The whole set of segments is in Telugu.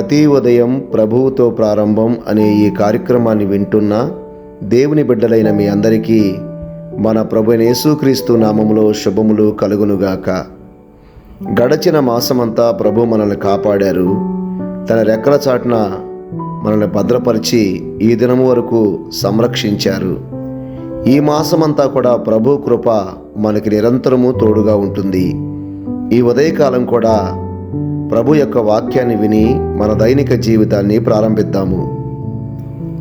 ప్రతి ఉదయం ప్రభువుతో ప్రారంభం అనే ఈ కార్యక్రమాన్ని వింటున్న దేవుని బిడ్డలైన మీ అందరికీ మన ప్రభు యేసుక్రీస్తు నామములో శుభములు కలుగునుగాక. గడచిన మాసమంతా ప్రభు మనల్ని కాపాడారు. తన రెక్కల చాటున మనల్ని భద్రపరిచి ఈ దినము వరకు సంరక్షించారు. ఈ మాసమంతా కూడా ప్రభు కృప మనకి నిరంతరము తోడుగా ఉంటుంది. ఈ ఉదయకాలం కూడా ప్రభు యొక్క వాక్యాన్ని విని మన దైనిక జీవితాన్ని ప్రారంభిద్దాము.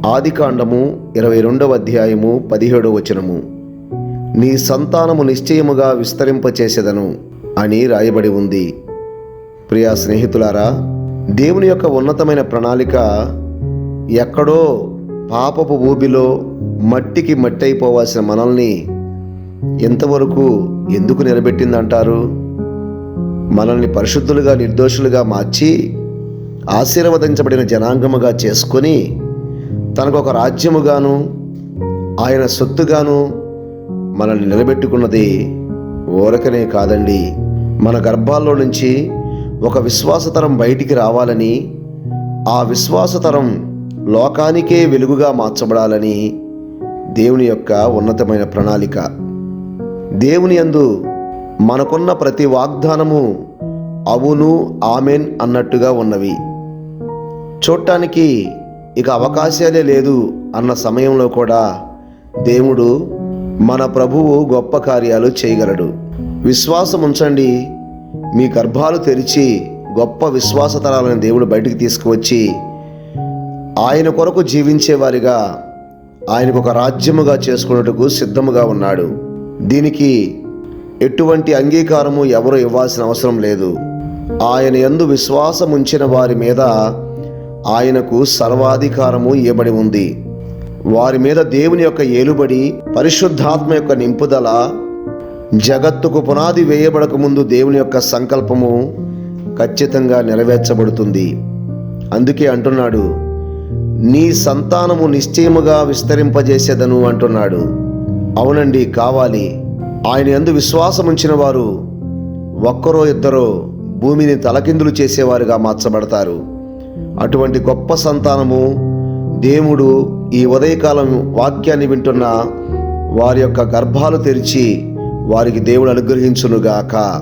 ఆది కాండము ఇరవై రెండవ అధ్యాయము పదిహేడవ వచనము. నీ సంతానము నిశ్చయముగా విస్తరింపచేసేదను అని రాయబడి ఉంది. ప్రియా స్నేహితులారా దేవుని యొక్క ఉన్నతమైన ప్రణాళిక ఎక్కడో పాపపు ఊబిలో మట్టికి మట్టి అయిపోవాల్సిన మనల్ని ఎంతవరకు ఎందుకు నిలబెట్టిందంటారు? మనల్ని పరిశుద్ధులుగా నిర్దోషులుగా మార్చి ఆశీర్వదించబడిన జనాంగముగా చేసుకొని తనకు ఒక రాజ్యముగాను ఆయన సొత్తుగాను మనల్ని నిలబెట్టుకున్నది ఊరకనే కాదండి. మన గర్భాల్లో నుంచి ఒక విశ్వాసతరం బయటికి రావాలని ఆ విశ్వాసతరం లోకానికే వెలుగుగా మార్చబడాలని దేవుని యొక్క ఉన్నతమైన ప్రణాళిక. దేవుని యందు మనకున్న ప్రతి వాగ్దానము అవును ఆమెన్ అన్నట్టుగా ఉన్నవి. చూడటానికి ఇక అవకాశాలే లేదు అన్న సమయంలో కూడా దేవుడు మన ప్రభువు గొప్ప కార్యాలు చేయగలడు. విశ్వాసం ఉంచండి. మీ గర్భాలు తెరిచి గొప్ప విశ్వాసతరాలను దేవుడు బయటికి తీసుకువచ్చి ఆయన కొరకు జీవించేవారిగా ఆయనకు ఒక రాజ్యముగా చేసుకున్నట్టుకు సిద్ధముగా ఉన్నాడు. దీనికి ఎటువంటి అంగీకారము ఎవరు ఇవ్వాల్సిన అవసరం లేదు. ఆయన ఎందు విశ్వాసం ఉంచిన వారి మీద ఆయనకు సర్వాధికారము ఇవ్వబడి ఉంది. వారి మీద దేవుని యొక్క ఏలుబడి పరిశుద్ధాత్మ యొక్క నింపుదల జగత్తుకు పునాది వేయబడక ముందు దేవుని యొక్క సంకల్పము ఖచ్చితంగా నెరవేర్చబడుతుంది. అందుకే అంటున్నాడు నీ సంతానము నిశ్చయముగా విస్తరింపజేసేదను అంటున్నాడు. అవునండి కావాలి. ఆయన ఎందు విశ్వాసం ఉంచిన వారు ఒక్కరో ఇద్దరో భూమిని తలకిందులు చేసేవారుగా మార్చబడతారు. అటువంటి గొప్ప సంతానము దేవుడు ఈ ఉదయకాలం వాక్యాన్ని వింటున్న వారి యొక్క గర్భాలు తెరిచి వారికి దేవుడు అనుగ్రహించునుగాక.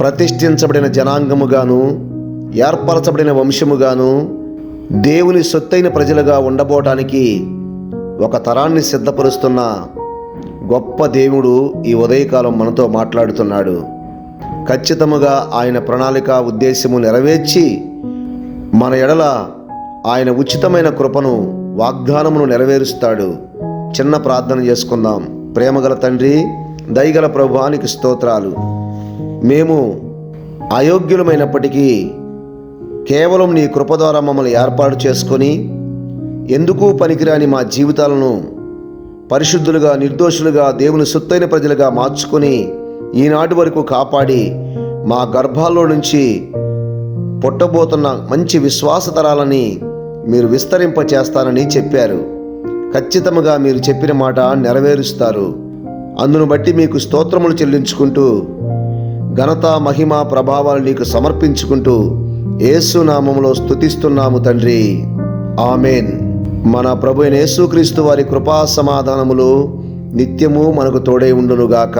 ప్రతిష్ఠించబడిన జనాంగముగాను ఏర్పరచబడిన వంశముగాను దేవుని సొత్తైన ప్రజలుగా ఉండబోటానికి ఒక తరాన్ని సిద్ధపరుస్తున్న గొప్ప దేవుడు ఈ ఉదయకాలం మనతో మాట్లాడుతున్నాడు. ఖచ్చితముగా ఆయన ప్రణాళిక ఉద్దేశము నెరవేర్చి మన ఎడల ఆయన ఉచితమైన కృపను వాగ్దానమును నెరవేరుస్తాడు. చిన్న ప్రార్థన చేసుకుందాం. ప్రేమగల తండ్రి దయగల ప్రభువానికి స్తోత్రాలు. మేము అయోగ్యులమైనప్పటికీ కేవలం నీ కృప ద్వారా మమ్మల్ని ఏర్పాటు చేసుకొని ఎందుకు పనికిరాని మా జీవితాలను పరిశుద్ధులుగా నిర్దోషులుగా దేవుని సొత్తైన ప్రజలుగా మార్చుకొని ఈనాటి వరకు కాపాడి మా గర్భాల్లో నుంచి పుట్టబోతున్న మంచి విశ్వాస తరాలని మీరు విస్తరింపచేస్తానని చెప్పారు. ఖచ్చితంగా మీరు చెప్పిన మాట నెరవేరుస్తారు. అందును బట్టి మీకు స్తోత్రములు చెల్లించుకుంటూ ఘనత మహిమ ప్రభావాలు నీకు సమర్పించుకుంటూ యేసు నామములో స్తుతిస్తున్నాము తండ్రి. ఆమెన్. మన ప్రభు యేసుక్రీస్తు వారి కృపా సమాధానములు నిత్యము మనకు తోడై ఉండునుగాక.